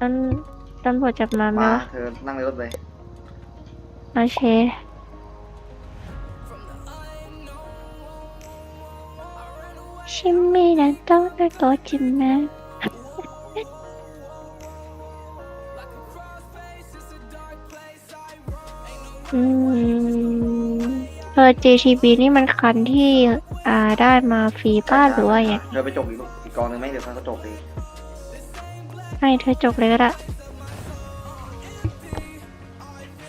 ตำตำรวจจับมาไหมมาวะเธอนั่งในรถเลยโอเคชิมมี่นะต้องตะโกนจิมนะอืมเออ JTB นี่มันคันที่ อ่าได้มาฟรีป้าหรือว่าอย่างเธอไปจบอีกอีกกองหนึงไหมเดี๋ยวเขาก็จบเอง ให้เธอจบเลยก็ได้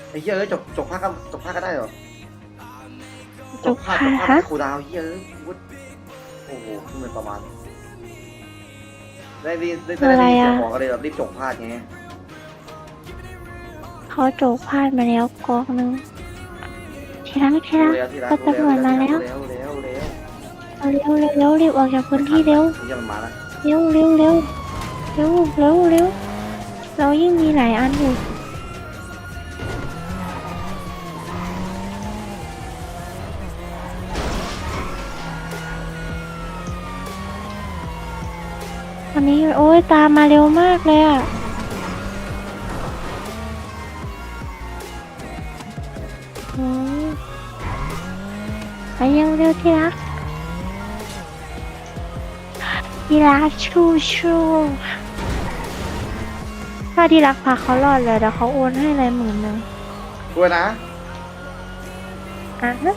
ไอ้เหี้ยเอ้ยจบจบภาคก็จบภาคก็ได้เหรอจบภาคค่ะจบภาฮะคครูดาวเหี้ยเอ้ยวุฒโอ้โหเหมือนประมาณ ได้ดีได้ได้ได้ยินเสียงบอกก็เลยแบบรีบจบภาคไงเขาโจกพลาดมาแล้วกองหนึงทีรักทีรักเร็วที่รักก็ตำรวจมาแล้ว เร็วเร็วเร็วเอาเร็วเร็วเร็วรีบออกจากพื้นที่เร็วเหี้ยมันมาแล้วเร็วเร็วเร็วเร็วเร็วเร็วเรายิ่งมีหลายอันอยู่อันนี้โอ้ยตามมาเร็วมากเลยอะอืมไปยังเร็วที่รักที่รักชูชู ถ้าที่รักพาเขารอดเลยเดี๋ยวเขาโอนให้เลยหมื่นหนึ่งช่วยนะ อะฮะ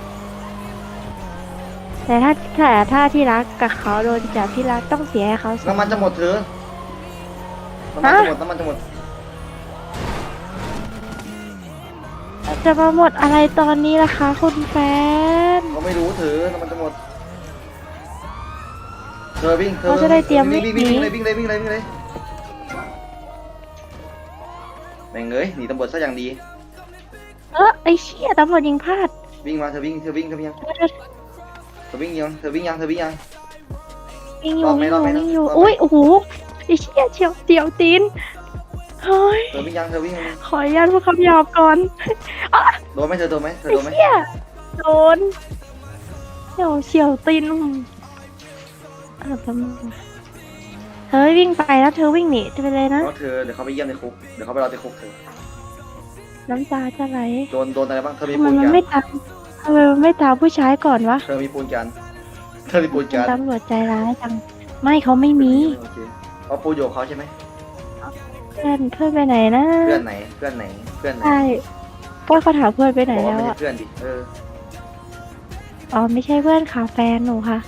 แต่ถ้าแต่ถ้าที่รักกับเขาโดนจับที่รักต้องเสียให้เขาสอง น้ำมันจะหมดเธอน้ำมันจะหมด น้ำมันจะหมด จะมาหมดอะไรตอนนี้ล่ะคะคุณแฟนเขาไม่รู้เธอน้ำมันจะหมด เธอวิ่ง เธอเขาจะได้เตรียมวิ่งวิ่วิ่งงวิ่งหนีเลยวิ่งเลยวิ่งเลยวิ่งเลย แม่งเอ้ยหนีตำรวจซะอย่างดี เออไอ้เชี่ยตำรวจยิงพลาดวิ่งมาเธอวิ่งเธอวิ่งเธอวิ่งยังเออเธอวิ่งยังเธอวิ่งยังเธอวิ่งยังวิ่งอยู่รอดไหมวิ่งอรอดไหมยู่วิ่งอยู่รอดไหมอุ้ยโอ้โหไอ้เชี่ยเฉียวเฉียวตีนเฮ้ยเธอวิ่งยังเธอวิ่งยังขออนุญาตพูดคำหยาบก่อนโดนไหมเธอโดนไหมเธอไอ้โดนไหมเชี่ยโดนเฉียวเฉียวตีนเออตำรว จเธอวิ่งไปแล้วเธอวิ่งหนีไปเลยนะเพราะเธอเดี๋ยวเขาไปเยี่ยมในคุกเดี๋ยวเขาไปรอในคุกเธอน้ำตาจะไหลโดนโดนอะไรบ้างเธอมีทำไมปูนมันกันไม่ตามทำไมมันไม่ตามผู้ชายก่อนวะเธอมีปูนกันเธอมีปูนกันตำรวจใจร้ายจังไม่เขาไม่มีโอเคเอาปูนอยู่กับเขาใช่ไหมเพื่อนเพื่อนไปไหนนะเพื่อนไหนเพื่อนไหนเพื่อนไหนใช่ก็เขาถามเพื่อนไปไหนบอกว่าแล้วไม่ใช่อะเพื่อนดิเอออ๋อไม่ใช่เพื่อนค่ะแฟนหนูค่ะ